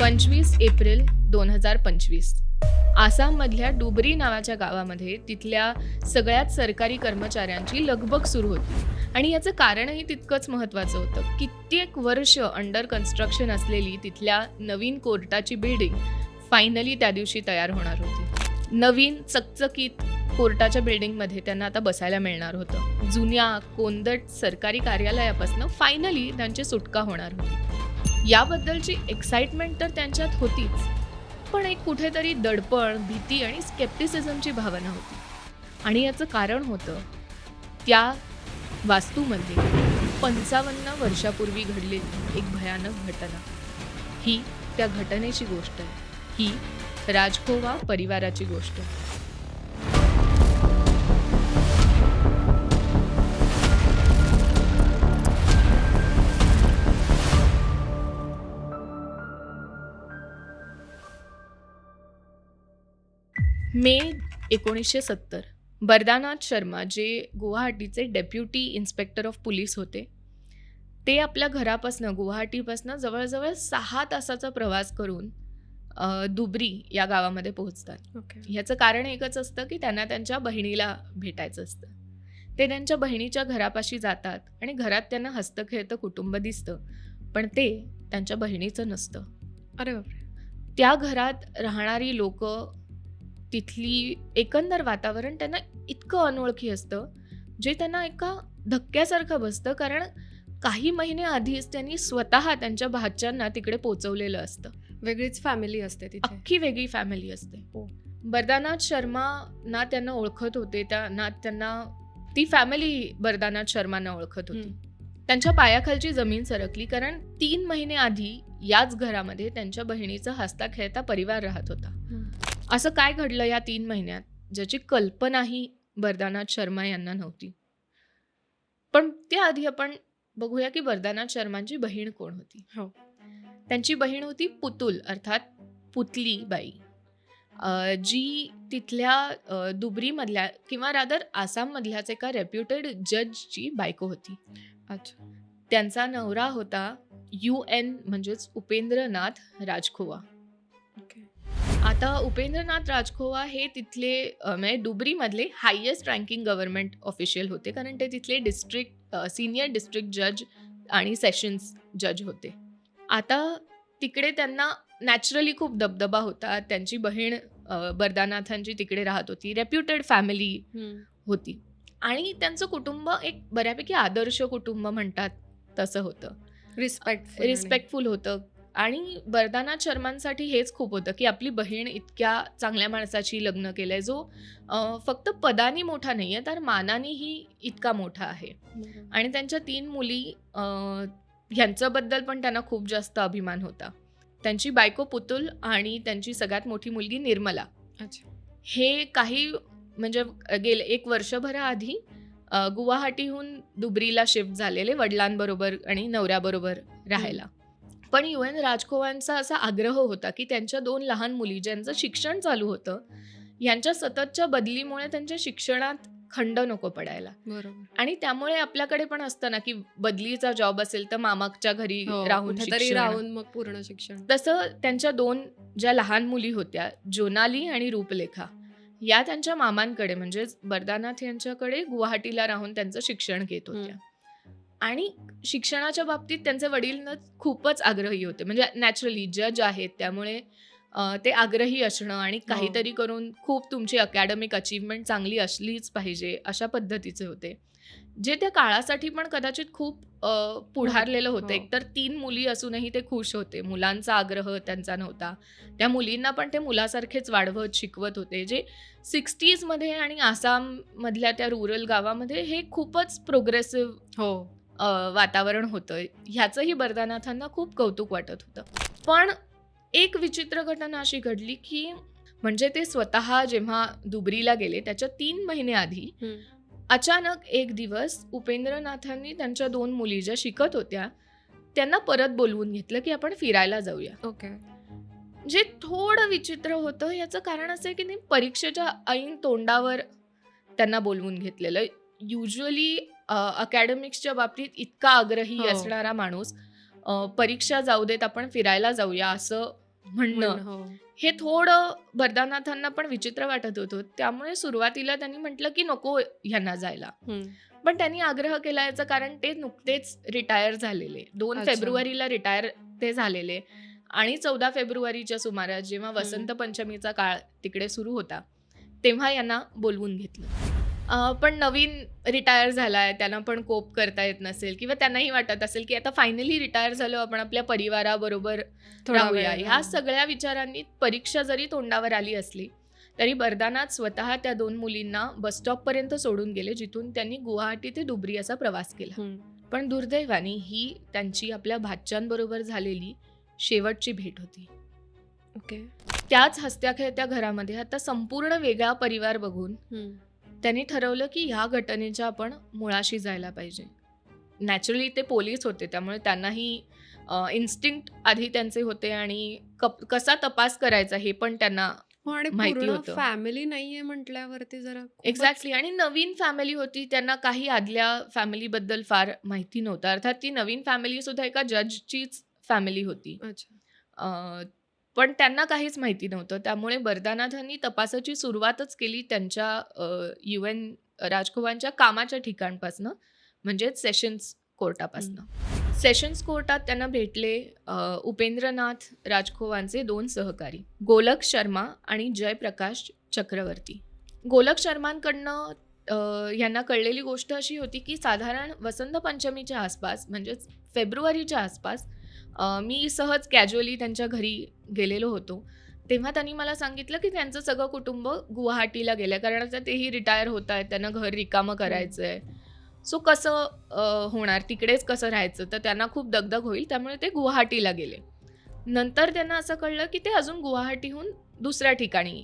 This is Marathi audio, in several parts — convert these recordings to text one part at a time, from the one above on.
पंचवीस एप्रिल दोन हजार पंचवीस. आसाममधल्या डुबरी नावाच्या गावामध्ये तिथल्या सगळ्यात सरकारी कर्मचाऱ्यांची लगबग सुरू होती. आणि याचं कारणही तितकंच महत्त्वाचं होतं. कित्येक वर्ष अंडर कन्स्ट्रक्शन असलेली तिथल्या नवीन कोर्टाची बिल्डिंग फायनली त्या दिवशी तयार होणार होती. नवीन चकचकीत कोर्टाच्या बिल्डिंगमध्ये त्यांना आता बसायला मिळणार होतं. जुन्या कोंदट सरकारी कार्यालयापासून फायनली त्यांची सुटका होणार होती. याबद्दलची एक्साइटमेंट तर त्यांच्यात होतीच. पण एक कुठेतरी दडपण भीती आणि स्केप्टिसिझमची भावना होती. आणि याचं कारण होतं त्या वास्तूमध्ये पंचावन्न वर्षापूर्वी घडलेली एक भयानक घटना. ही त्या घटनेची गोष्ट आहे. ही राजखोवा परिवाराची गोष्ट आहे. मे एकोणीसशे सत्तर बरदानाथ शर्मा जे गुवाहाटीचे डेप्युटी इन्स्पेक्टर ऑफ पोलीस होते ते आपल्या घरापासनं गुवाहाटीपासनं जवळजवळ सहा तासाचा प्रवास करून दुबरी या गावामध्ये पोहोचतात. ओके. ह्याचं कारण एकच असतं की त्यांना त्यांच्या बहिणीला भेटायचं असतं. ते त्यांच्या बहिणीच्या घरापाशी जातात आणि घरात त्यांना हस्तखेळतं कुटुंब दिसतं पण ते त्यांच्या बहिणीचं नसतं. अरे बापरे. त्या घरात राहणारी लोक तिथली एकंदर वातावरण त्यांना इतकं अनोळखी असतं जे त्यांना एका धक्क्यासारखं बसतं कारण काही महिने आधीच त्यांनी स्वतः त्यांच्या भाच्यांना तिकडे पोचवलेलं असतं. वेगळीच फॅमिली असते तिथे. अख्खी वेगळी फॅमिली असते. हो. बरदानाथ शर्मा ना त्यांना ओळखत होते त्या ना त्यांना ती फॅमिली बरदानाथ शर्मांना ओळखत होती. त्यांच्या पायाखालची जमीन सरकली कारण तीन महिने आधी याच घरामध्ये त्यांच्या बहिणीचा हसता खेळता परिवार राहत होता. असं काय घडलं या तीन महिन्यात? ज्याची कल्पनाही बरदानाथ शर्मा यांना नव्हती. पण त्याआधी आपण बघूया की बरदानाथ शर्मांची बहीण कोण होती? हो. त्यांची बहीण होती पुतुल अर्थात पुतली बाई जी तिथल्या दुबरीमधल्या किंवा रादर आसाममधल्याच एका रेप्युटेड जजची बायको होती. अच्छा. त्यांचा नवरा होता यू एन म्हणजेच उपेंद्रनाथ राजखोवा. ओके. आता उपेंद्रनाथ राजखोवा हे तिथले म्हणजे डुबरीमधले हायेस्ट रँकिंग गव्हर्नमेंट ऑफिशियल होते. कारण ते तिथले डिस्ट्रिक्ट सिनियर डिस्ट्रिक्ट जज आणि सेशन्स जज होते. आता तिकडे त्यांना नॅचरली खूप दबदबा होता. त्यांची बहीण बरदानाथांची तिकडे राहत होती. रेप्युटेड फॅमिली होती. आणि त्यांचं कुटुंब एक बऱ्यापैकी आदर्श कुटुंब म्हणतात तसं होतं. रिस्पेक्ट रिस्पेक्टफुल होतं. आणि बरदानाथ शर्मांसाठी हेच खूप होतं की आपली बहीण इतक्या चांगल्या माणसाची लग्न केलंय जो अं, फक्त पदानी मोठा नाही आहे तर मानानेही इतका मोठा आहे. आणि त्यांच्या तीन मुली ह्यांच्याबद्दल पण त्यांना खूप जास्त अभिमान होता. त्यांची बायको पुतुल आणि त्यांची सगळ्यात मोठी मुलगी निर्मला. अच्छा. हे काही म्हणजे गेले एक वर्षभराआधी गुवाहाटीहून दुबरीला शिफ्ट झालेले वडिलांबरोबर आणि नवऱ्याबरोबर राहायला. पण यू एन राजखोवांचा असा आग्रह होता की त्यांच्या दोन लहान मुली ज्यांचं शिक्षण चालू होतं यांच्या सततच्या बदलीमुळे त्यांच्या शिक्षणात खंड नको पडायला. बरोबर. आणि त्यामुळे आपल्याकडे पण असतं ना की बदलीचा जॉब असेल तर मामाच्या घरी हो, राहून शिक्षण. राहून मग पूर्ण शिक्षण. तसं त्यांच्या दोन ज्या लहान मुली होत्या जोनाली आणि रूपलेखा या त्यांच्या मामांकडे म्हणजेच बरदानाथ यांच्याकडे गुवाहाटीला राहून त्यांचं शिक्षण घेत होत्या. आणि शिक्षणाच्या बाबतीत त्यांचे वडील न खूपच आग्रही होते. म्हणजे नॅचरली जज आहेत त्यामुळे ते आग्रही असणं आणि काहीतरी करून खूप तुमची अकॅडमिक अचीवमेंट चांगली असलीच पाहिजे अशा पद्धतीचे होते. जे त्या काळासाठी पण कदाचित खूप पुढारलेलं होतं. हो. एकतर तीन मुली असूनही ते खुश होते. मुलांचा आग्रह त्यांचा नव्हता. त्या मुलींना पण ते मुलासारखेच वाढवत शिकवत होते. जे सिक्स्टीजमध्ये आणि आसाममधल्या त्या रुरल गावामध्ये हे खूपच प्रोग्रेसिव्ह हो. वातावरण होतं. ह्याचंही बरदानाथांना खूप कौतुक वाटत होतं. पण एक विचित्र घटना अशी घडली की म्हणजे ते स्वतः जेव्हा दुबरीला गेले त्याच्या तीन महिने आधी. अचानक एक दिवस उपेंद्रनाथांनी त्यांच्या दोन मुली ज्या शिकत होत्या त्यांना परत बोलवून घेतलं की आपण फिरायला जाऊया. ओके. जे थोडं विचित्र होतं याचं कारण असं आहे की नाही परीक्षेच्या ऐन तोंडावर त्यांना बोलवून घेतलेलं. युजली अकॅडमिक्सच्या बाबतीत इतका आग्रही हो. असणारा माणूस परीक्षा जाऊ देत आपण फिरायला जाऊया असं म्हणणं म्हण- हो. हे थोडं बरदानाथांना पण विचित्र वाटत होतं त्यामुळे सुरुवातीला त्यांनी म्हटलं की नको ह्यांना जायला. पण त्यांनी आग्रह केला याचं कारण ते नुकतेच रिटायर झालेले दोन. फेब्रुवारीला रिटायर ते झालेले आणि चौदा फेब्रुवारीच्या सुमारास जेव्हा वसंत पंचमीचा काळ तिकडे सुरू होता तेव्हा यांना बोलवून घेतलं पण नवीन रिटायर झालाय त्यांना पण कोप करता येत नसेल किंवा त्यांनाही वाटत असेल की आता फायनली रिटायर झालो आपण आपल्या परिवाराबरोबर थोडा राहूया वेळ, ह्या. सगळ्या विचारांनी परीक्षा जरी तोंडावर आली असली तरी बरदानात स्वतः त्या दोन मुलींना बस पर्यंत सोडून गेले जिथून त्यांनी गुवाहाटी ते दुबरी असा प्रवास केला. पण दुर्दैवाने ही त्यांची आपल्या भाच्यांबरोबर झालेली शेवटची भेट होती ओके त्याच हसत्या खेळत्या घरामध्ये आता संपूर्ण वेगळा परिवार बघून. त्यांनी ठरवलं की ह्या घटनेच्या आपण मुळाशी जायला पाहिजे. नॅचरली ते पोलीस होते त्यामुळे त्यांनाही इन्स्टिंक्ट आधी त्यांचे होते आणि कप कसा तपास करायचा हे पण त्यांना हो माहिती होतं. फॅमिली नाहीये म्हटल्यावरती जरा एक्झॅक्टली आणि नवीन फॅमिली होती त्यांना काही आदल्या फॅमिलीबद्दल फार माहिती नव्हतं. अर्थात ती नवीन फॅमिली सुद्धा एका जजचीच फॅमिली होती. पण त्यांना काहीच माहिती नव्हतं. त्यामुळे बरदानाथांनी तपासाची सुरुवातच केली त्यांच्या यू एन राजकुमारांच्या कामाच्या ठिकाणपासनं म्हणजेच सेशन्स कोर्टापासनं. सेशन्स कोर्टात त्यांना भेटले उपेंद्रनाथ राजखोवांचे दोन सहकारी गोलक शर्मा आणि जयप्रकाश चक्रवर्ती. गोलक शर्मांकडनं यांना कळलेली गोष्ट अशी होती की साधारण वसंत पंचमीच्या आसपास म्हणजेच फेब्रुवारीच्या आसपास मी सहज कॅज्युअली त्यांच्या घरी गेलेलो होतो. तेव्हा त्यांनी मला सांगितलं की त्यांचं सगळं कुटुंब गुवाहाटीला गेलं कारण आता तेही रिटायर होत आहेत त्यांना घर रिकामं करायचं आहे सो कसं होणार? तिकडेच कसं राहायचं? तर त्यांना खूप दगदग होईल. त्यामुळे ते गुवाहाटीला गेले. नंतर त्यांना असं कळलं की ते अजून गुवाहाटीहून दुसऱ्या ठिकाणी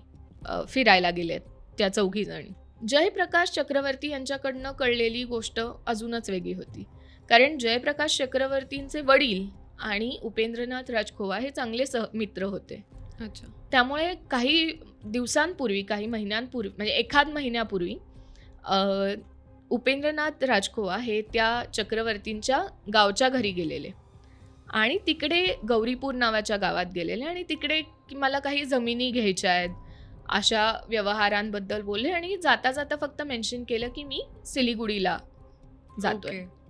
फिरायला गेलेत त्या चौघी जणी जयप्रकाश चक्रवर्ती यांच्याकडनं कळलेली गोष्ट अजूनच वेगळी होती. कारण जयप्रकाश चक्रवर्तींचे वडील आणि उपेंद्रनाथ राजखोवा हे चांगले सह मित्र होते. अच्छा. त्यामुळे काही दिवसांपूर्वी काही महिन्यांपूर्वी म्हणजे एखाद महिन्यापूर्वी उपेंद्रनाथ राजखोवा हे त्या चक्रवर्तींच्या गावच्या घरी गेलेले. आणि तिकडे गौरीपूर नावाच्या गावात गेलेले आणि तिकडे की मला काही जमिनी घ्यायच्या आहेत अशा व्यवहारांबद्दल बोलले आणि जाता जाता फक्त मेन्शन केलं की मी सिलिगुडीला जातोय. ओके.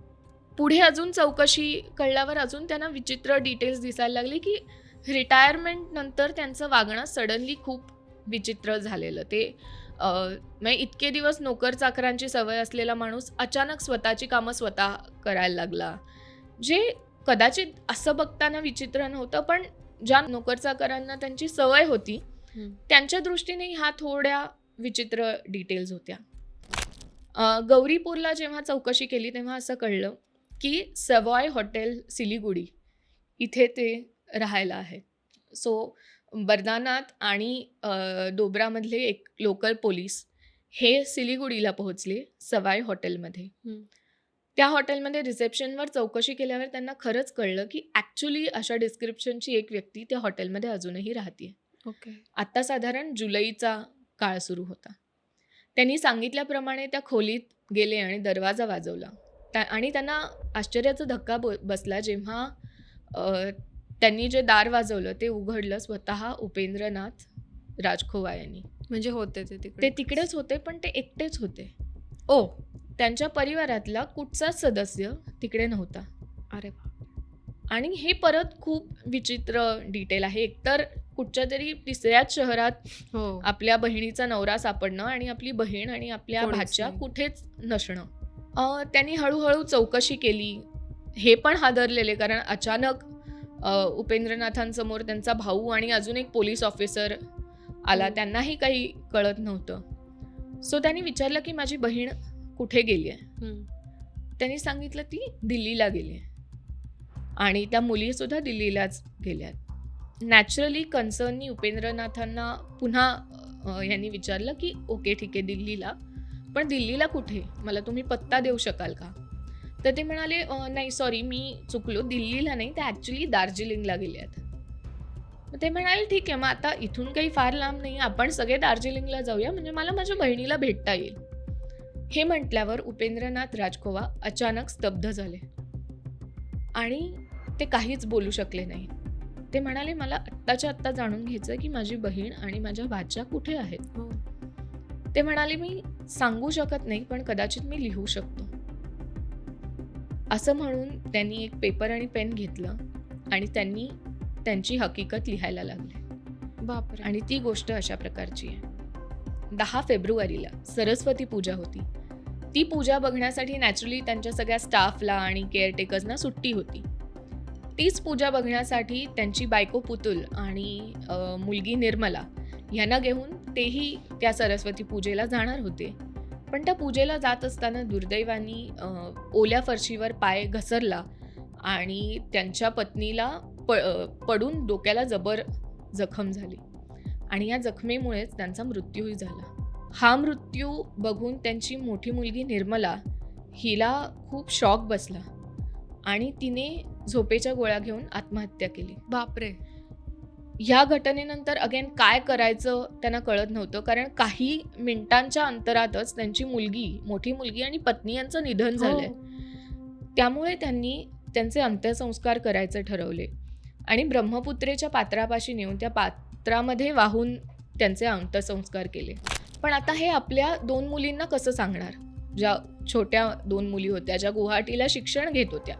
पुढे अजून चौकशी कळल्यावर अजून त्यांना विचित्र डिटेल्स दिसायला लागले की रिटायरमेंट नंतर त्यांचं वागणं सडनली खूप विचित्र झालेलं. ते म्हणजे इतके दिवस नोकर चाकरांची सवय असलेला माणूस अचानक स्वतःची कामं स्वतः करायला लागला. जे कदाचित असं बघताना विचित्र नव्हतं पण ज्या नोकर चाकरांना त्यांची सवय होती. त्यांच्या दृष्टीने ह्या थोड्या विचित्र डिटेल्स होत्या. गौरीपूरला जेव्हा चौकशी केली तेव्हा असं कळलं की सवॉय हॉटेल सिलिगुडी इथे ते राहायला आहेत सो बरदानाथ आणि डोबरामधले एक लोकल पोलीस हे सिलिगुडीला पोहोचले सवाय हॉटेलमध्ये. त्या हॉटेलमध्ये रिसेप्शनवर चौकशी केल्यावर त्यांना खरंच कळलं की ॲक्च्युली अशा डिस्क्रिप्शनची एक व्यक्ती त्या हॉटेलमध्ये अजूनही राहते ओके. आत्ता साधारण जुलैचा काळ सुरू होता. त्यांनी सांगितल्याप्रमाणे त्या खोलीत गेले आणि दरवाजा वाजवला. त्या आणि त्यांना आश्चर्याचा धक्का ब बसला जेव्हा त्यांनी जे दार वाजवलं ते उघडलं स्वतः उपेंद्रनाथ राजखोवा यांनी. म्हणजे होते ते ते तिकडे तिकडेच होते पण ते एकटेच होते. ओ! त्यांच्या परिवारातला कुठचाच सदस्य तिकडे नव्हता. अरे. आणि हे परत खूप विचित्र डिटेल आहे. एकतर कुठच्या तरी तिसऱ्याच शहरात हो. आपल्या बहिणीचा नवरा सापडणं आणि आपली बहीण आणि आपल्या भाच्या. कुठेच नसणं. त्यांनी हळूहळू चौकशी केली. हे पण हादरलेले कारण अचानक उपेंद्रनाथांसमोर त्यांचा भाऊ आणि अजून एक पोलीस ऑफिसर आला. त्यांनाही काही कळत नव्हतं. सो त्यांनी विचारलं की माझी बहीण कुठे गेली आहे. त्यांनी सांगितलं ती दिल्लीला गेली आहे. आणि त्या मुलीसुद्धा दिल्लीलाच गेल्यात नॅचरली कन्सर्ननी उपेंद्रनाथांना पुन्हा यांनी विचारलं की ओके ठीक आहे दिल्लीला. पण दिल्लीला कुठे? मला तुम्ही पत्ता देऊ शकाल का? तर ते म्हणाले "अ, नाही सॉरी मी चुकलो. दिल्लीला नाही त्या ॲक्च्युली दार्जिलिंगला गेल्यात मग ते म्हणाले ठीक आहे मग आता इथून काही फार लांब नाही. आपण सगळे दार्जिलिंगला जाऊया. म्हणजे मला माझ्या बहिणीला भेटता येईल. हे म्हटल्यावर उपेंद्रनाथ राजखोवा अचानक स्तब्ध झाले. आणि ते काहीच बोलू शकले नाही. ते म्हणाले मला आत्ताच्या आत्ता जाणून घ्यायचं की माझी बहीण आणि माझ्या भाच्या कुठे आहेत? हो. ते म्हणाले मी सांगू शकत नाही पण कदाचित मी लिहू शकतो. असं म्हणून त्यांनी एक पेपर आणि पेन घेतलं आणि त्यांनी त्यांची हकीकत लिहायला लागले. बापरे. आणि ती गोष्ट अशा प्रकारची आहे. दहा फेब्रुवारीला सरस्वती पूजा होती. ती पूजा बघण्यासाठी नॅचरली त्यांच्या सगळ्या स्टाफला आणि केअरटेकर्सना सुट्टी होती. तीच पूजा बघण्यासाठी त्यांची बायको पुतुल आणि मुलगी निर्मला यांना घेऊन तेही त्या सरस्वती पूजेला जाणार होते. पण त्या पूजेला जात असताना दुर्दैवानी ओल्या फरशीवर पाय घसरला आणि त्यांच्या पत्नीला प पडून डोक्याला जबर जखम झाली. आणि या जखमेमुळेच त्यांचा मृत्यूही झाला. हा मृत्यू बघून त्यांची मोठी मुलगी निर्मला हिला खूप शॉक बसला आणि तिने झोपेच्या गोळ्या घेऊन आत्महत्या केली. बापरे! ह्या घटनेनंतर अगेन काय करायचं त्यांना कळत नव्हतं. कारण काही मिनिटांच्या अंतरातच त्यांची मुलगी मोठी मुलगी आणि पत्नी यांचं निधन झालंय. हो. त्यामुळे त्यांनी त्यांचे अंत्यसंस्कार करायचे ठरवले. आणि ब्रह्मपुत्रेच्या पात्रापाशी नेऊन त्या पात्रामध्ये वाहून त्यांचे अंत्यसंस्कार केले. पण आता हे आपल्या दोन मुलींना कसं सांगणार? ज्या छोट्या दोन मुली होत्या ज्या गुवाहाटीला शिक्षण घेत होत्या.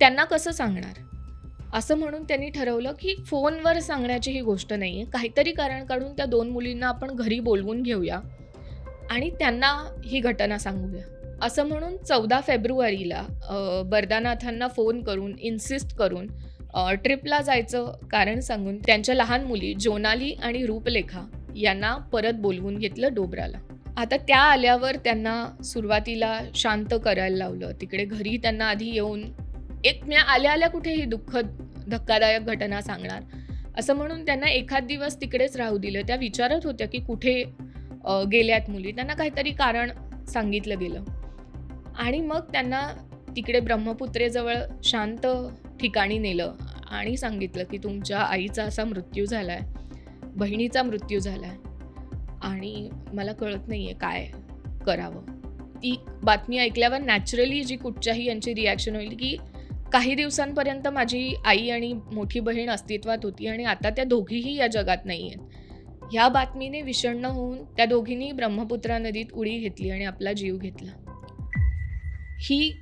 त्यांना कसं सांगणार? असं म्हणून त्यांनी ठरवलं की फोनवर सांगण्याची ही गोष्ट नाही आहे काहीतरी कारण काढून त्या दोन मुलींना आपण घरी बोलवून घेऊया आणि त्यांना ही घटना सांगूया. असं म्हणून चौदा फेब्रुवारीला बरदानाथांना फोन करून इन्सिस्ट करून ट्रिपला जायचं कारण सांगून त्यांच्या लहान मुली जोनाली आणि रूपलेखा यांना परत बोलवून घेतलं डोबराला. आता त्या आल्यावर त्यांना सुरुवातीला शांत करायला लावलं. तिकडे घरी त्यांना आधी येऊन एक मी आल्या आल्या कुठे ही दुःखद धक्कादायक घटना सांगणार? असं म्हणून त्यांना एखाद दिवस तिकडेच राहू दिलं. त्या विचारत होत्या की कुठे गेल्यात मुली? त्यांना काहीतरी कारण सांगितलं गेलं. आणि मग त्यांना तिकडे ब्रह्मपुत्रेजवळ शांत ठिकाणी नेलं आणि सांगितलं की तुमच्या आईचा असा मृत्यू झाला आहे बहिणीचा मृत्यू झाला आहे आणि मला कळत नाही आहे काय करावं. ती बातमी ऐकल्यावर नॅचरली जी कुठच्याही यांची रिॲक्शन होईल की काही दिवसांपर्यंत माझी आई आणि मोठी बहीण अस्तित्वात होती आणि आता त्या दोघीही या जगात नाही आहेत. ह्या बातमीने विषण्ण होऊन त्या दोघींनी ब्रह्मपुत्रा नदीत उडी घेतली आणि आपला जीव घेतला. ही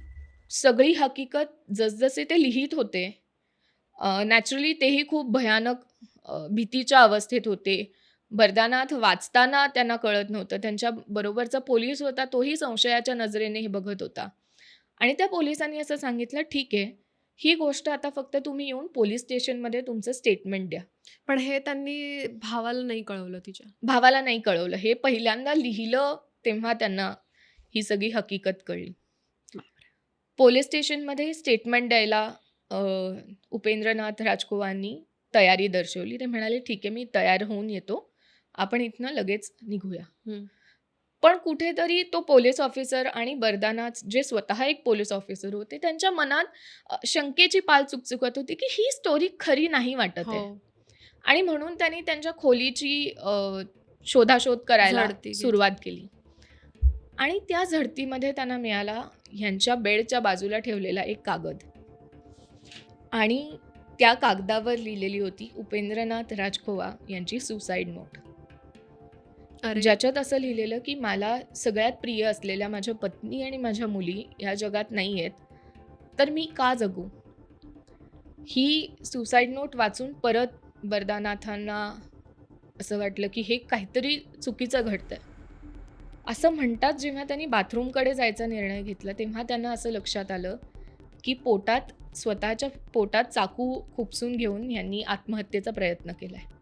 सगळी हकीकत जसजसे ते लिहित होते नॅचरली तेही खूप भयानक भीतीच्या अवस्थेत होते. बरदानाथ वाचताना त्यांना कळत नव्हतं. त्यांच्या बरोबरचा पोलीस होता तोही संशयाच्या नजरेने हे बघत होता. आणि त्या पोलिसांनी असं सांगितलं ठीक आहे. ही गोष्ट आता फक्त तुम्ही येऊन पोलीस स्टेशनमध्ये तुमचं स्टेटमेंट द्या. पण हे त्यांनी भावाला नाही कळवलं तिच्या. भावाला नाही कळवलं. हे पहिल्यांदा लिहिलं तेव्हा त्यांना ही सगळी हकीकत कळली. पोलीस स्टेशनमध्ये स्टेटमेंट द्यायला उपेंद्रनाथ राजकुवारांनी तयारी दर्शवली. ते म्हणाले ठीक आहे मी तयार होऊन येतो. आपण इथनं लगेच निघूया. पण कुठेतरी तो पोलीस ऑफिसर आणि बरदानाथ जे स्वतः एक पोलीस ऑफिसर होते त्यांच्या मनात शंकेची पाल चुकचुकत होती की ही स्टोरी खरी नाही वाटत आहे. हो. आणि म्हणून त्यांनी त्यांच्या खोलीची शोधाशोध करायला. सुरुवात केली. आणि त्या झडतीमध्ये त्यांना मिळाला ह्यांच्या बेडच्या बाजूला ठेवलेला एक कागद. आणि त्या कागदावर लिहिलेली होती उपेंद्रनाथ राजखोवा यांची सुसाईड नोट ज्याच्यात असं लिहिलेलं की मला सगळ्यात प्रिय असलेल्या माझ्या पत्नी आणि माझ्या मुली या जगात नाही आहेत तर मी का जगू? ही सुसाईड नोट वाचून परत बरदानाथांना असं वाटलं की हे काहीतरी चुकीचं घडतं आहे असं म्हणतात जेव्हा त्यांनी बाथरूमकडे जायचा निर्णय घेतला तेव्हा त्यांना असं लक्षात आलं की पोटात स्वतःच्या पोटात चाकू खुपसून घेऊन यांनी आत्महत्येचा प्रयत्न केला आहे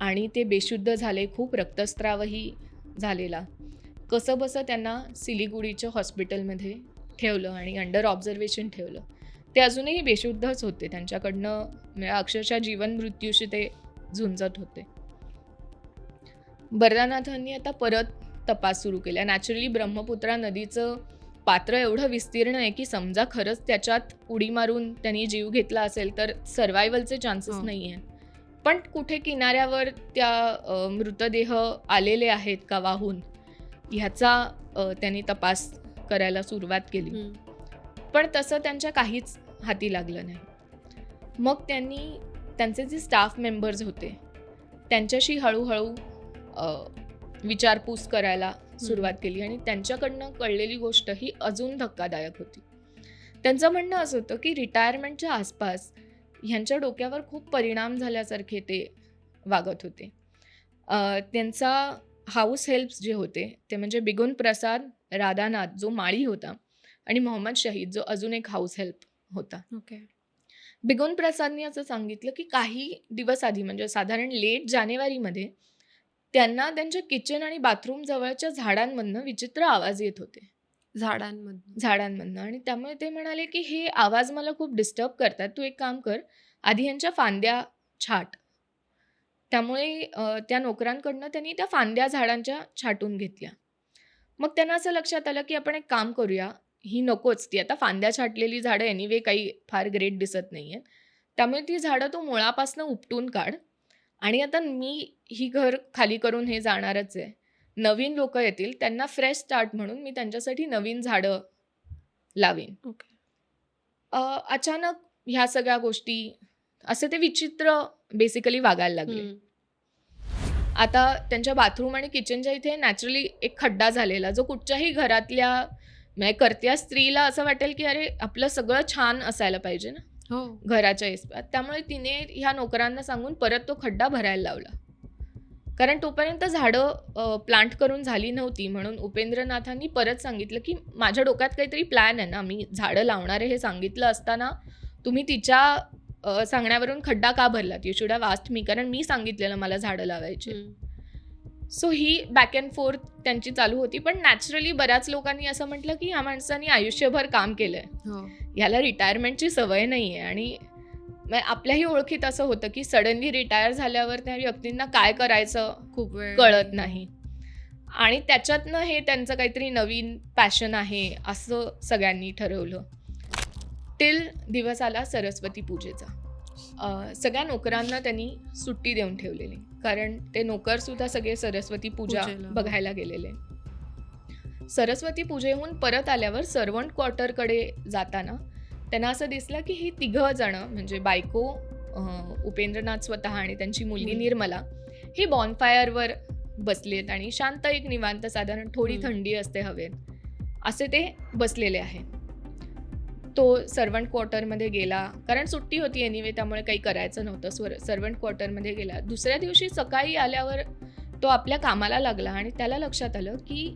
आणि ते बेशुद्ध झाले खूप रक्तस्रावही झालेला. कसं बसं त्यांना सिलिगुडीच्या हॉस्पिटलमध्ये ठेवलं आणि अंडर ऑब्झर्वेशन ठेवलं. ते अजूनही बेशुद्धच होते त्यांच्याकडनं अक्षरशः जीवन मृत्यूशी ते झुंजत होते. बरदानाथांनी आता परत तपास सुरू केला. नॅचरली ब्रह्मपुत्रा नदीचं पात्र एवढं विस्तीर्ण आहे की समजा खरंच त्याच्यात उडी मारून त्यांनी जीव घेतला असेल तर सर्वायवलचे चान्सेस. नाही आहेत पण कुठे किनाऱ्यावर त्या मृतदेह आलेले आहेत का वाहून ह्याचा त्यांनी तपास करायला सुरुवात केली. पण तसं त्यांच्या काहीच हाती लागलं नाही. मग त्यांनी त्यांचे जे स्टाफ मेंबर्स होते त्यांच्याशी हळूहळू विचारपूस करायला सुरुवात केली आणि त्यांच्याकडनं कळलेली गोष्ट ही अजून धक्कादायक होती. त्यांचं म्हणणं असं होतं की रिटायरमेंटच्या आसपास ह्यांच्या डोक्यावर खूप परिणाम झाल्यासारखे ते वागत होते. त्यांचा हाऊस हेल्प्स जे होते ते म्हणजे बिगुन प्रसाद राधानाथ जो माळी होता आणि मोहम्मद शहीद जो अजून एक हाऊस हेल्प होता. ओके बिगुन प्रसादनी असं सांगितलं की काही दिवस आधी म्हणजे साधारण लेट जानेवारीमध्ये त्यांना त्यांच्या किचन आणि बाथरूम जवळच्या झाडांमधनं विचित्र आवाज येत होते. झाडांमधून. झाडांमधनं. आणि त्यामुळे ते म्हणाले की हे आवाज मला खूप डिस्टर्ब करतात. तू एक काम कर आधी यांच्या फांद्या छाट. त्यामुळे अ, त्या नोकरांकडनं त्यांनी त्या फांद्या झाडांच्या छाटून घेतल्या. मग त्यांना असं लक्षात आलं की आपण एक काम करूया. ही नकोच. ती आता फांद्या छाटलेली झाडं एनिवे काही फार ग्रेट दिसत नाही आहेत त्यामुळे ती झाडं तू मुळापासनं उपटून काढ. आणि आता मी ही घर खाली करून हे जाणारच आहे. नवीन लोक येतील त्यांना फ्रेश स्टार्ट म्हणून मी त्यांच्यासाठी नवीन झाडं लावीन. ओके. अ, अचानक ह्या सगळ्या गोष्टी असे ते विचित्र बेसिकली वागायला लागले. आता त्यांच्या बाथरूम आणि किचनच्या इथे नॅचरली एक खड्डा झालेला जो कुठच्याही घरातल्या म्हणजे करत्या स्त्रीला असं वाटेल की अरे आपलं सगळं छान असायला पाहिजे ना. हो. घराच्या इस्पात त्यामुळे तिने ह्या नोकरांना सांगून परत तो खड्डा भरायला लावला. कारण तोपर्यंत झाडं प्लांट करून झाली नव्हती म्हणून उपेंद्रनाथांनी परत सांगितलं की माझ्या डोक्यात काहीतरी प्लॅन आहे ना मी झाडं लावणार आहे हे सांगितलं असताना तुम्ही तिच्या सांगण्यावरून खड्डा का भरलात? You should have asked me कारण मी सांगितलेलं मला झाडं लावायची. So he back and forth त्यांची चालू होती. पण नॅचरली बऱ्याच लोकांनी असं म्हटलं की ह्या माणसाने आयुष्यभर काम केलंय. हो. याला रिटायरमेंटची सवय नाही आहे आणि म्हणजे आपल्याही ओळखीत असं होतं की सडनली रिटायर झाल्यावर त्या व्यक्तींना काय करायचं खूप वेळ कळत नाही. आणि त्याच्यातनं हे त्यांचं काहीतरी नवीन पॅशन आहे असं सगळ्यांनी ठरवलं. टिल दिवस आला सरस्वती पूजेचा. अं, सगळ्या नोकरांना त्यांनी सुट्टी देऊन ठेवलेली. कारण ते नोकर सुद्धा सगळे सरस्वती पूजा पूजेला. बघायला गेलेले. सरस्वती पूजेहून परत आल्यावर सर्वंट क्वार्टरकडे जाताना त्यांना असं दिसलं की ही तिघं जण म्हणजे बायको उपेंद्रनाथ स्वतः आणि त्यांची मुलगी. निर्मला हे बॉनफायरवर बसलेत आणि शांत एक निवांत साधारण थोडी. थंडी असते हवेत असे ते बसलेले आहेत तो सर्वंट क्वार्टरमध्ये गेला कारण सुट्टी होती एनिवे त्यामुळे काही करायचं नव्हतं स्वर सर्वंट क्वार्टरमध्ये गेला दुसऱ्या दिवशी सकाळी आल्यावर तो आपल्या कामाला लागला आणि त्याला लक्षात आलं की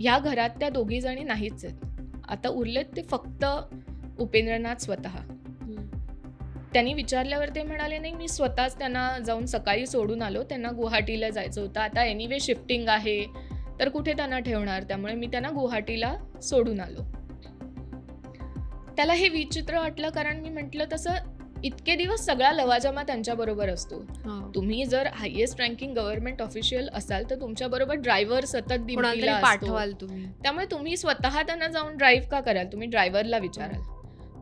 ह्या घरात त्या दोघी जणी नाहीच आहेत आता उरलेत ते फक्त उपेंद्रनाथ स्वतः. त्यांनी विचारल्यावर ते म्हणाले नाही मी स्वतःच त्यांना जाऊन सकाळी सोडून आलो. त्यांना गुवाहाटीला जायचं होतं. आता एनिवे शिफ्टिंग आहे. तर कुठे त्यांना ठेवणार? त्यामुळे मी त्यांना गुवाहाटीला सोडून आलो. त्याला हे विचित्र वाटलं कारण मी म्हटलं तसं इतके दिवस सगळा लवाजमा त्यांच्याबरोबर असतो. हो. तुम्ही जर हायएस्ट रँकिंग गव्हर्नमेंट ऑफिशियल असाल तर तुमच्याबरोबर ड्रायव्हर सतत. पाठवाल तुम्ही. त्यामुळे तुम्ही स्वतः त्यांना जाऊन ड्राईव्ह का कराल? तुम्ही ड्रायव्हरला विचाराल.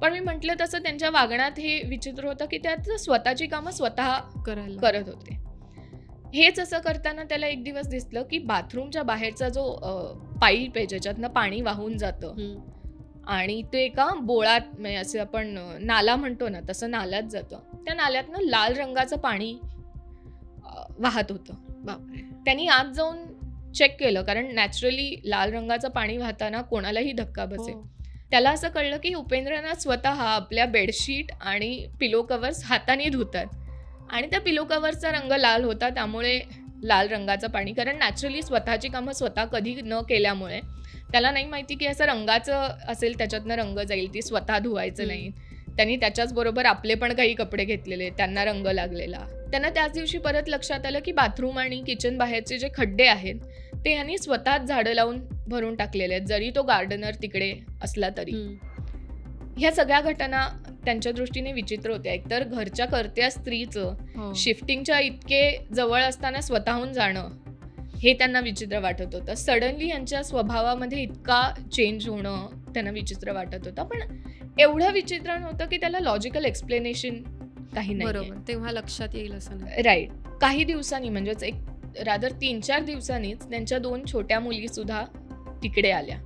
पण मी म्हटलं तसं त्यांच्या वागण्यात हे विचित्र होतं की त्यात स्वतःची कामं स्वतः करायला करत होते. हेच असं करताना त्याला एक दिवस दिसलं की बाथरूमच्या बाहेरचा जो पाईप आहे ज्याच्यातनं पाणी वाहून जातं. आणि ते एका बोळात म्हणजे असे आपण नाला म्हणतो ना तसं नाल्यात जातं. त्या नाल्यातनं लाल रंगाचं पाणी वाहत होतं. त्यांनी आत जाऊन चेक केलं कारण नॅचरली लाल रंगाचं पाणी वाहताना कोणालाही धक्का बसेल. हो. त्याला असं कळलं की उपेंद्रनाथ स्वतः आपल्या बेडशीट आणि पिलो कवर्स हाताने धुतात. आणि त्या पिलो कवर्सचा रंग लाल होता त्यामुळे लाल रंगाचं पाणी. कारण नॅचरली स्वतःची कामं स्वतः कधी न केल्यामुळे त्याला नाही माहिती की असं रंगाचं असेल त्याच्यातनं रंग जाईल ती स्वतः धुवायचं. नाही. त्यांनी त्याच्याच बरोबर आपले पण काही कपडे घेतलेले त्यांना रंग लागलेला. त्यांना त्याच दिवशी परत लक्षात आलं की बाथरूम आणि किचन बाहेरचे जे खड्डे आहेत ते यांनी स्वतःच झाडं लावून भरून टाकलेले आहेत जरी तो गार्डनर तिकडे असला तरी. ह्या सगळ्या घटना त्यांच्या दृष्टीने विचित्र होत्या. एकतर घरच्या करत्या स्त्रीचं हो. शिफ्टिंगच्या इतके जवळ असताना स्वतःहून जाणं हे त्यांना विचित्र वाटत होतं. सडनली यांच्या स्वभावामध्ये इतका चेंज होणं त्यांना विचित्र वाटत होतं. पण एवढं विचित्र नव्हतं की त्याला लॉजिकल एक्सप्लेनेशन काही नाही बरोबर. तेव्हा लक्षात येईल असं नाही. राईट काही दिवसांनी म्हणजेच एक रादर तीन चार दिवसांनीच त्यांच्या दोन छोट्या मुली सुद्धा तिकडे आल्या.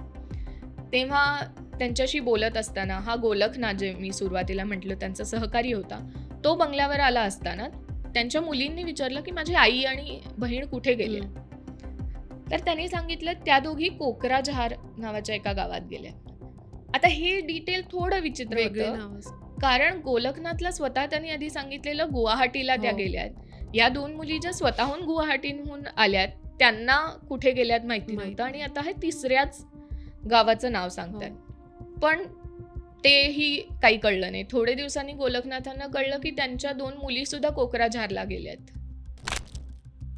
तेव्हा त्यांच्याशी बोलत असताना हा गोलखनाथ जे मी सुरुवातीला म्हटलं त्यांचा सहकारी होता तो बंगल्यावर आला असताना त्यांच्या मुलींनी विचारलं की माझी आई आणि बहीण कुठे गेली? तर त्यांनी सांगितलं त्या दोघी कोकराजहार नावाच्या एका गावात गेल्या. आता हे डिटेल थोडं विचित्र कारण गोलखनाथला स्वतः त्यांनी आधी सांगितलेलं गुवाहाटीला त्या हो. गेल्यात. या दोन मुली ज्या स्वतःहून गुवाहाटीहून आल्यात त्यांना कुठे गेल्यात माहिती. नव्हतं आणि आता हे तिसऱ्याच गावाचं नाव सांगतात. पण तेही काही कळलं नाही. थोडे दिवसांनी गोलखनाथांना कळलं की त्यांच्या दोन मुली सुद्धा कोकराझारला गेल्यात.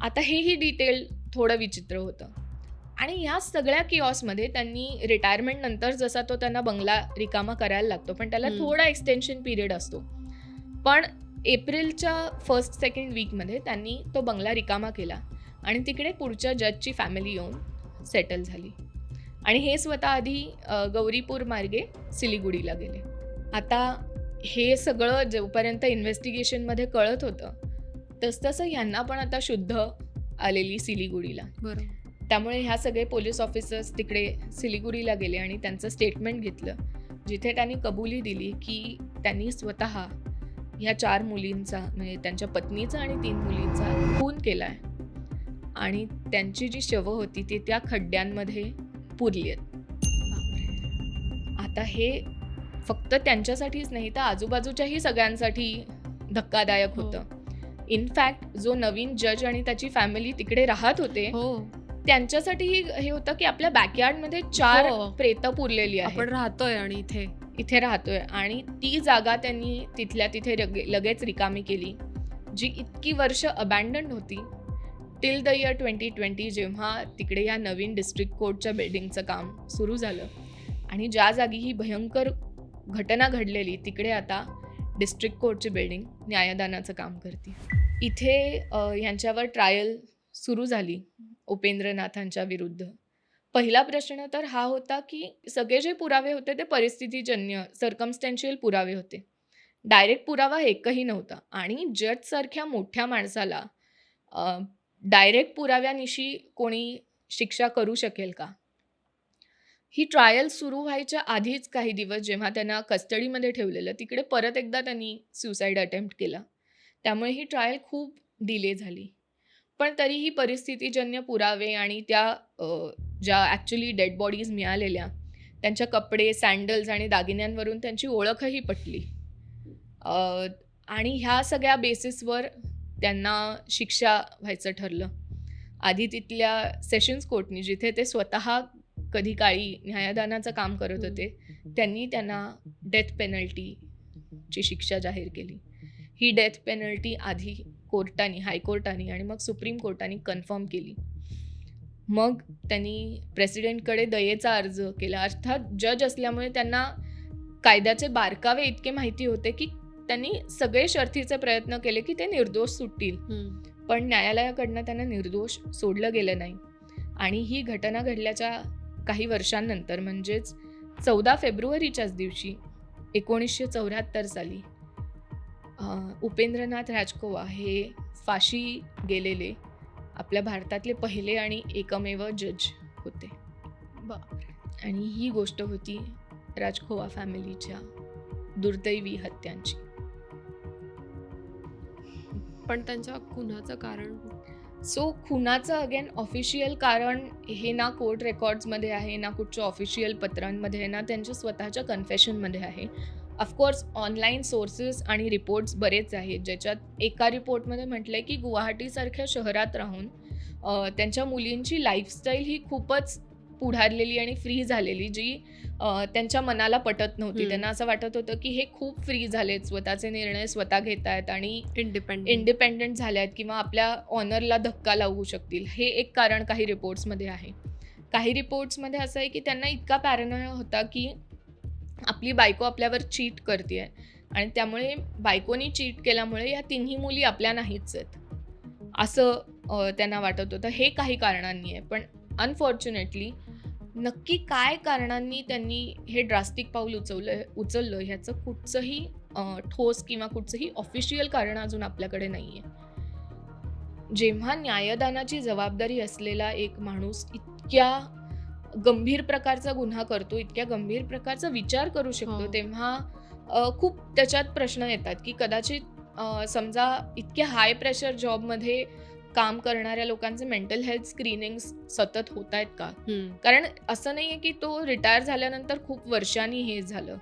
आता हेही डिटेल थोडं विचित्र होतं. आणि ह्या सगळ्या किऑसमध्ये त्यांनी रिटायरमेंट नंतर जसा तो त्यांना बंगला रिकामा करायला लागतो पण त्याला. थोडा एक्सटेन्शन पिरियड असतो. पण एप्रिलच्या फर्स्ट सेकंड वीकमध्ये त्यांनी तो बंगला रिकामा केला आणि तिकडे पुढच्या जजची फॅमिली येऊन सेटल झाली. आणि हे स्वतः आधी गौरीपूर मार्गे सिलिगुडीला गेले. आता हे सगळं जोपर्यंत इन्व्हेस्टिगेशनमध्ये कळत होतं तसतसं ह्यांना पण आता शुद्ध आलेली सिलिगुडीला. बरोबर. त्यामुळे ह्या सगळे पोलीस ऑफिसर्स तिकडे सिलिगुडीला गेले आणि त्यांचं स्टेटमेंट घेतलं जिथे त्यांनी कबुली दिली की त्यांनी स्वतः ह्या चार मुलींचा म्हणजे त्यांच्या पत्नीचा आणि तीन मुलींचा खून केला आहे आणि त्यांची जी शवं होती ती त्या खड्ड्यांमध्ये पुरली आहेत. आता हे फक्त त्यांच्यासाठीच नाही तर आजूबाजूच्याही सगळ्यांसाठी धक्कादायक हो. होतं. इनफॅक्ट जो नवीन जज आणि त्याची फॅमिली तिकडे राहत होते हो. त्यांच्यासाठीही हे होतं की आपल्या बॅकयार्डमध्ये चार हो. प्रेत पुरलेली आहे आपण राहतोय आणि इथे. इथे राहतोय. आणि ती जागा त्यांनी तिथल्या तिथे लगे लगेच रिकामी केली. जी इतकी वर्ष अबॅन्डन होती till the year twenty twenty जेव्हा तिकडे या नवीन डिस्ट्रिक्ट कोर्टच्या बिल्डिंगचं काम सुरू झालं. आणि ज्या जागी ही भयंकर घटना घडलेली तिकडे आता डिस्ट्रिक्ट कोर्टची बिल्डिंग न्यायदानाचं काम करते. इथे यांच्यावर ट्रायल सुरू झाली उपेंद्रनाथांच्या विरुद्ध. पहिला प्रश्न तर हा होता की सगळे जे पुरावे होते ते परिस्थितीजन्य सर्कमस्टॅन्शियल पुरावे होते. डायरेक्ट पुरावा एकही नव्हता आणि जजसारख्या मोठ्या माणसाला डायरेक्ट पुराव्यानिशी कोणी शिक्षा करू शकेल का? ही ट्रायल सुरू व्हायच्या आधीच काही दिवस जेव्हा त्यांना कस्टडीमध्ये ठेवलेलं तिकडे परत एकदा त्यांनी सुसाईड अटेम्प्ट केला. त्यामुळे ही ट्रायल खूप डिले झाली. पण तरीही परिस्थितीजन्य पुरावे आणि त्या ज्या ॲक्च्युली डेड बॉडीज मिळालेल्या त्यांच्या कपडे सँडल्स आणि दागिन्यांवरून त्यांची ओळखही पटली. आणि ह्या सगळ्या बेसिसवर त्यांना शिक्षा व्हायचं ठरलं. आधी तिथल्या सेशन्स कोर्टनी जिथे ते स्वतः कधी काळी न्यायदानाचं काम करत होते त्यांनी त्यांना डेथ पेनल्टीची शिक्षा जाहीर केली. ही डेथ पेनल्टी आधी कोर्टाने हायकोर्टाने आणि मग सुप्रीम कोर्टाने कन्फर्म केली. मग त्यांनी प्रेसिडेंटकडे दयेचा अर्ज केला. अर्थात जज असल्यामुळे त्यांना कायद्याचे बारकावे इतके माहिती होते की त्यांनी सगळे शर्थीचे प्रयत्न केले की ते निर्दोष सुटतील. पण न्यायालयाकडनं त्यांना निर्दोष सोडलं गेलं नाही. आणि ही घटना घडल्याच्या काही वर्षांनंतर म्हणजेच चौदा फेब्रुवारीच्याच दिवशी एकोणीसशे चौऱ्याहत्तर साली उपेंद्रनाथ राजकोवा हे फाशी गेलेले. आपल्या भारतातले पहिले आणि एकमेव जज होते. आणि ही गोष्ट होती राजखोवा फॅमिलीच्या दुर्दैवी हत्यांची. पण त्यांच्या खुनाचं कारण? सो खुनाचं अगेन ऑफिशियल कारण हे ना कोर्ट रेकॉर्ड्समध्ये आहे ना कुठच्या ऑफिशियल पत्रांमध्ये ना त्यांच्या स्वतःच्या कन्फेशनमध्ये आहे. ऑफकोर्स ऑनलाईन सोर्सेस आणि रिपोर्ट्स बरेच आहेत. ज्याच्यात एका रिपोर्टमध्ये म्हटलं आहे की गुवाहाटीसारख्या शहरात राहून त्यांच्या मुलींची लाईफस्टाईल ही खूपच पुढारलेली आणि फ्री झालेली जी त्यांच्या मनाला पटत नव्हती. त्यांना असं वाटत होतं की हे खूप फ्री झालेत. स्वतःचे निर्णय स्वतः घेत आहेत आणि इंडिपेंडेंट इंडिपेंडंट झाल्या आहेत किंवा आपल्या ऑनरला धक्का लावू शकतील. हे एक कारण काही रिपोर्ट्समध्ये आहे. काही रिपोर्ट्समध्ये असं आहे की त्यांना इतका पॅरनॉय होता की आपली बायको आपल्यावर चीट करते आणि त्यामुळे बायकोनी चीट केल्यामुळे या तिन्ही मुली आपल्या नाहीच आहेत. असं त्यांना वाटत होतं. हे काही कारणांनी आहे. पण अनफॉर्च्युनेटली नक्की काय कारणांनी त्यांनी हे ड्रास्टिक पाऊल उचवलं उचललं ह्याचं कुठचंही ठोस किंवा कुठचंही ऑफिशियल कारण अजून आपल्याकडे नाही आहे जेव्हा न्यायदानाची जबाबदारी असलेला एक माणूस इतक्या गंभीर प्रकारचा गुन्हा करतो इतक्या गंभीर प्रकारचा विचार करू शकतो हो. तेव्हा खूप त्याच्यात प्रश्न येतात की कदाचित समजा इतक्या हाय प्रेशर जॉबमध्ये काम करणाऱ्या लोकांचे मेंटल हेल्थ स्क्रीनिंग सतत होत आहेत का. कारण असं नाहीये की तो रिटायर झाल्यानंतर खूप वर्षांनी हे झालं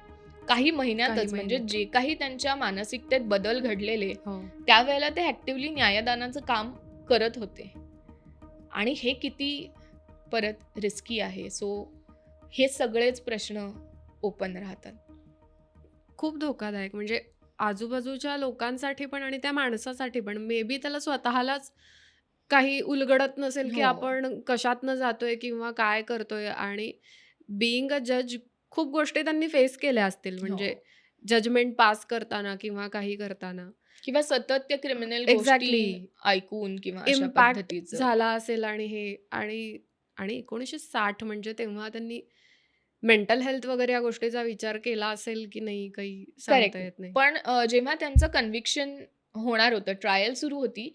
काही महिन्यातच म्हणजे. जे काही त्यांच्या मानसिकतेत बदल घडलेले हो त्यावेळेला ते ऍक्टिव्हली न्यायदानाचं काम करत होते आणि हे किती परत रिस्की आहे. सो हे सगळेच प्रश्न ओपन राहतात. खूप धोकादायक. म्हणजे आजूबाजूच्या लोकांसाठी पण आणि त्या माणसासाठी पण. मे बी त्याला स्वतःलाच काही उलगडत नसेल की हो. आपण कशातनं जातोय किंवा काय करतोय. आणि बिईंग अ जज खूप गोष्टी त्यांनी फेस केल्या असतील. म्हणजे हो. जजमेंट पास करताना किंवा काही करताना. किंवा सतत त्या क्रिमिनल. गोष्टी ऐकून किंवा झाला असेल आणि हे. आणि आणि एकोणीसशे साठ म्हणजे तेव्हा त्यांनी मेंटल हेल्थ वगैरे या गोष्टीचा विचार केला असेल की नाही काही सांगता. येत नाही. पण जेव्हा त्यांचं कन्व्हिक्शन होणार होतं ट्रायल सुरू होती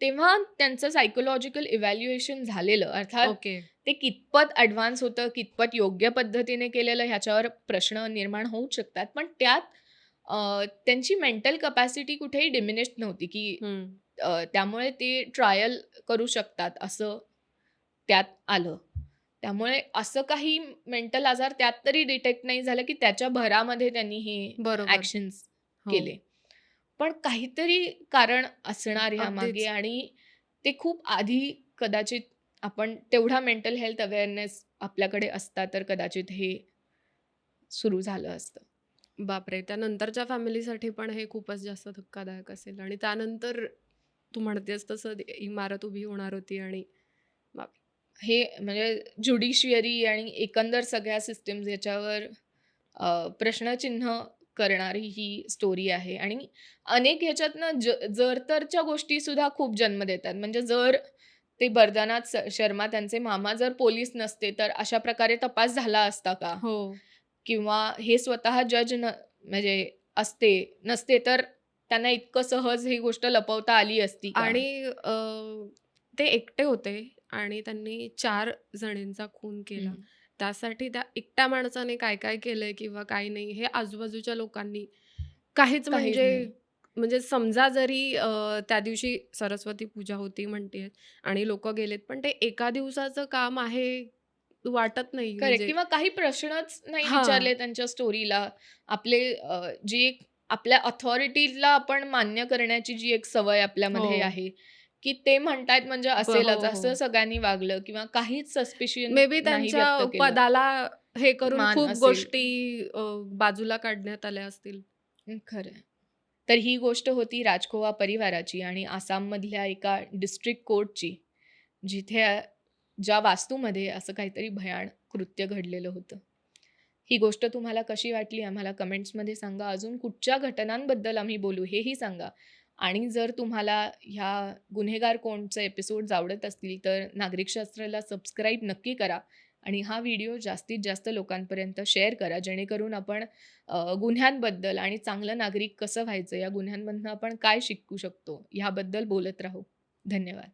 तेव्हा त्यांचं सायकोलॉजिकल इव्हॅल्युएशन झालेलं. अर्थात ओके. ते कितपत ॲडव्हान्स होतं कितपत योग्य पद्धतीने केलेलं ह्याच्यावर प्रश्न निर्माण होऊ शकतात. पण त्यात त्यांची मेंटल कपॅसिटी कुठेही डिमिनिश्ड नव्हती की त्यामुळे ते ट्रायल करू शकतात असं त्यात आलं. त्यामुळे असं काही मेंटल आजार त्यात तरी डिटेक्ट नाही झालं की त्याच्या भरामध्ये त्यांनी हे ऍक्शन्स हो. केले. पण काहीतरी कारण असणार ह्या. मागे आणि ते खूप आधी कदाचित आपण तेवढा मेंटल हेल्थ अवेअरनेस आपल्याकडे असता तर कदाचित हे सुरू झालं असतं. बापरे! त्यानंतरच्या फॅमिलीसाठी पण हे खूपच जास्त धक्कादायक असेल आणि त्यानंतर तू म्हणतेस तसं इमारत उभी होणार होती आणि हे म्हणजे ज्युडिशियरी आणि एकंदर सगळ्या सिस्टीम्स याच्यावर अ, प्रश्नचिन्ह करणारी ही स्टोरी आहे. आणि अनेक ह्याच्यातनं ज जर तरच्या गोष्टी सुद्धा खूप जन्म देतात. म्हणजे जर ते बरदानाथ स- शर्मा त्यांचे मामा जर पोलीस नसते तर अशा प्रकारे तपास झाला असता का? हो. किंवा हे स्वतः जज न म्हणजे असते नसते तर त्यांना इतकं सहज ही गोष्ट लपवता आली असती का? आणि अं, ते एकटे होते. आणि त्यांनी चार जणींचा खून केला. त्यासाठी त्या एकट्या माणसाने काय काय केलंय किंवा काय नाही हे आजूबाजूच्या लोकांनी काहीच म्हणजे. म्हणजे समजा जरी त्या दिवशी सरस्वती पूजा होती म्हणते आणि लोक गेलेत पण ते एका दिवसाचं काम आहे वाटत नाही म्हणजे किंवा काही प्रश्नच नाही. विचारले त्यांच्या स्टोरीला आपले जी एक आपल्या अथॉरिटीला आपण मान्य करण्याची जी एक सवय आपल्यामध्ये हो. आहे की ते म्हणतायत म्हणजे असेलच हो, असं हो. सगळ्यांनी वागलं किंवा काहीच सस्पिशियन मे बी त्यांच्या पदाला हे करून मान खूप असेल. गोष्टी अं, बाजूला काढण्यात आल्या असतील. खरं तर ही गोष्ट होती राजकोवा परिवाराची आणि आसाममधल्या एका डिस्ट्रिक्ट कोर्टची जिथे ज्या वास्तूमध्ये असं काहीतरी भयाण कृत्य घडलेलं होतं. ही गोष्ट तुम्हाला कशी वाटली? आम्हाला कमेंट्समध्ये सांगा. अजून कुठच्या घटनांबद्दल आम्ही बोलू? हेही सांगा. आणि जर तुम्हाला ह्या गुन्हेगार कोणचे एपिसोड्स आवडत असतील तर नागरिकशास्त्राला सबस्क्राईब नक्की करा आणि हा व्हिडिओ जास्तीत जास्त लोकांपर्यंत शेअर करा जेणेकरून आपण गुन्ह्यांबद्दल आणि चांगलं नागरिक कसं व्हायचं या गुन्ह्यांमधनं आपण काय शिकू शकतो ह्याबद्दल बोलत राहू. धन्यवाद.